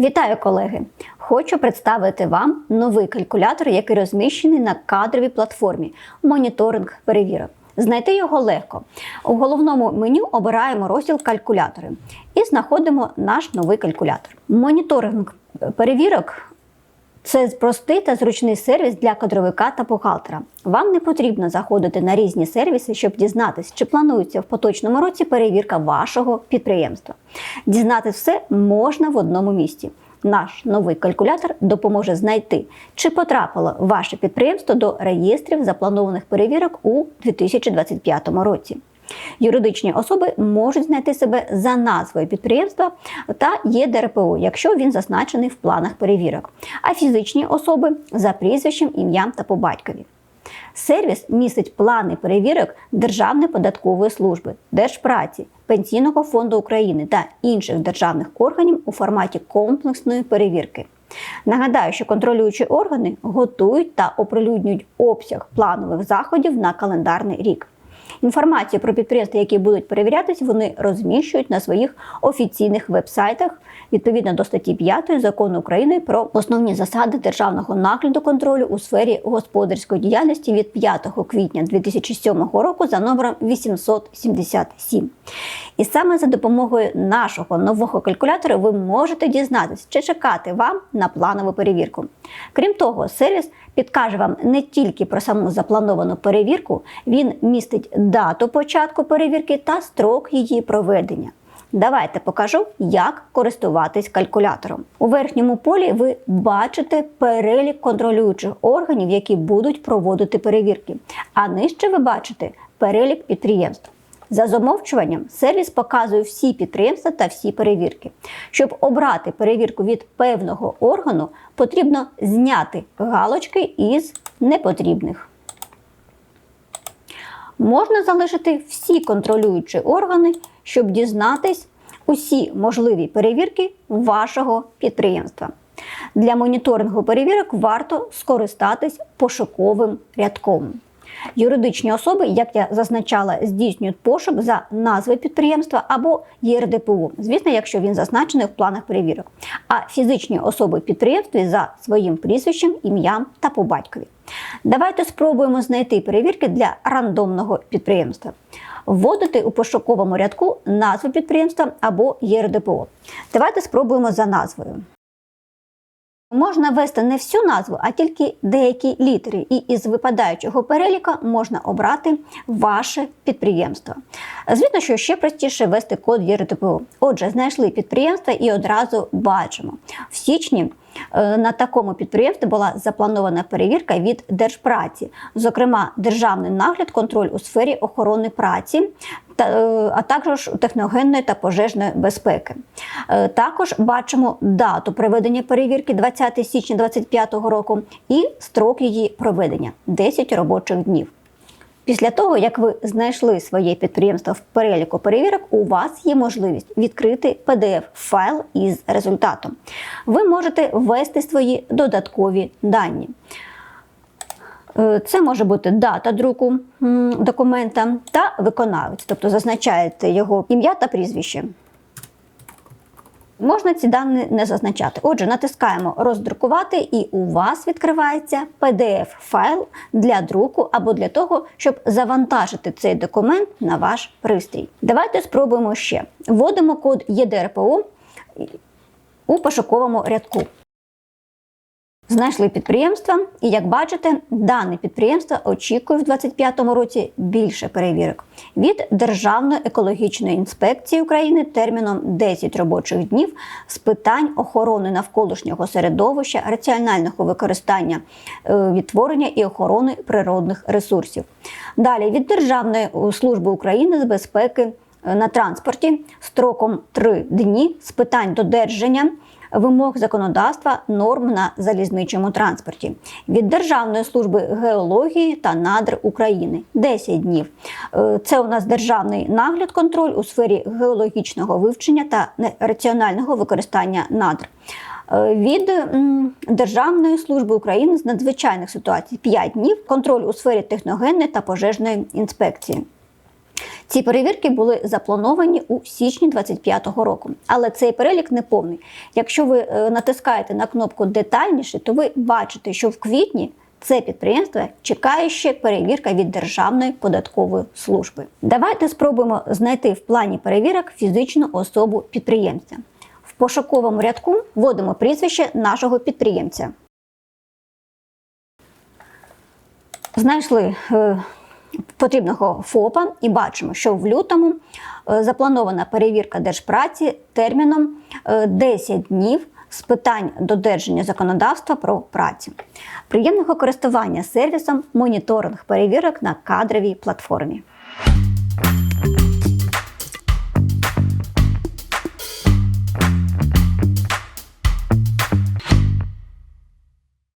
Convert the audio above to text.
Вітаю, колеги! Хочу представити вам новий калькулятор, який розміщений на кадровій платформі Моніторинг перевірок. Знайти його легко. У головному меню обираємо розділ Калькулятори і знаходимо наш новий калькулятор. Моніторинг перевірок це простий та зручний сервіс для кадровика та бухгалтера. Вам не потрібно заходити на різні сервіси, щоб дізнатися, чи планується в поточному році перевірка вашого підприємства. Дізнатись все можна в одному місці. Наш новий калькулятор допоможе знайти, чи потрапило ваше підприємство до реєстрів запланованих перевірок у 2025 році. Юридичні особи можуть знайти себе за назвою підприємства та ЄДРПО, якщо він зазначений в планах перевірок, а фізичні особи за прізвищем, ім'ям та по батькові. Сервіс містить плани перевірок Державної податкової служби, Держпраці, Пенсійного фонду України та інших державних органів у форматі комплексної перевірки. Нагадаю, що контролюючі органи готують та оприлюднюють обсяг планових заходів на календарний рік. Інформацію про підприємства, які будуть перевірятись, вони розміщують на своїх офіційних вебсайтах відповідно до статті 5 закону України про основні засади державного нагляду контролю у сфері господарської діяльності від 5 квітня 2007 року за номером 877. І саме за допомогою нашого нового калькулятора ви можете дізнатися, чи чекати вам на планову перевірку. Крім того, сервіс підкаже вам не тільки про саму заплановану перевірку, він містить дату початку перевірки та строк її проведення. Давайте покажу, як користуватись калькулятором. У верхньому полі ви бачите перелік контролюючих органів, які будуть проводити перевірки. А нижче ви бачите перелік підприємств. За замовчуванням, сервіс показує всі підприємства та всі перевірки. Щоб обрати перевірку від певного органу, потрібно зняти галочки із непотрібних. Можна залишити всі контролюючі органи, щоб дізнатись усі можливі перевірки вашого підприємства. Для моніторингу перевірок варто скористатись пошуковим рядком. Юридичні особи, як я зазначала, здійснюють пошук за назвою підприємства або ЄРДПУ, звісно, якщо він зазначений в планах перевірок. А фізичні особи підприємстві за своїм прізвищем, ім'ям та по батькові. Давайте спробуємо знайти перевірки для рандомного підприємства. Вводити у пошуковому рядку назву підприємства або ЄРДПО. Давайте спробуємо за назвою. Можна ввести не всю назву, а тільки деякі літери, і із випадаючого переліка можна обрати ваше підприємство. Звісно, що ще простіше ввести код ЄРТПО. Отже, знайшли підприємство і одразу бачимо. В січні е, на такому підприємстві була запланована перевірка від Держпраці, зокрема, державний нагляд, контроль у сфері охорони праці а також техногенної та пожежної безпеки. Е, також бачимо дату проведення перевірки 20 січня 2025 року і строк її проведення 10 робочих днів. Після того, як ви знайшли своє підприємство в переліку перевірок, у вас є можливість відкрити PDF-файл із результатом. Ви можете ввести свої додаткові дані. Е, це може бути дата друку документа та виконавець, тобто зазначаєте його ім'я та прізвище. Можна ці дані не зазначати. Отже, натискаємо роздрукувати, і у вас відкривається PDF-файл для друку або для того, щоб завантажити цей документ на ваш пристрій. Давайте спробуємо ще. Вводимо код ЄДРПО у пошуковому рядку. Знайшли підприємства, і як бачите, дане підприємство очікує в 2025 році більше перевірок від Державної екологічної інспекції України терміном 10 робочих днів з питань охорони навколишнього середовища, раціонального використання е, відтворення і охорони природних ресурсів. Далі від Державної служби України з безпеки е, на транспорті строком 3 дні з питань додержання вимог законодавства норм на залізничому транспорті від Державної служби геології та надр України 10 днів. Е, це у нас державний нагляд, контроль у сфері геологічного вивчення та раціонального використання надр. Е, від Державної служби України з надзвичайних ситуацій 5 днів контроль у сфері техногенної та пожежної інспекції. Ці перевірки були заплановані у січні 2025 року, але цей перелік не повний. Якщо ви е, натискаєте на кнопку детальніше, то ви бачите, що в квітні це підприємство чекає ще перевірка від Державної податкової служби. Давайте спробуємо знайти в плані перевірок фізичну особу підприємця. В пошуковому рядку вводимо прізвище нашого підприємця. Знайшли е, потрібного ФОПа і бачимо, що в лютому е, запланована перевірка держпраці терміном е, 10 днів з питань додержання законодавства про працю. Приємного користування сервісом моніторинг перевірок на кадровій платформі.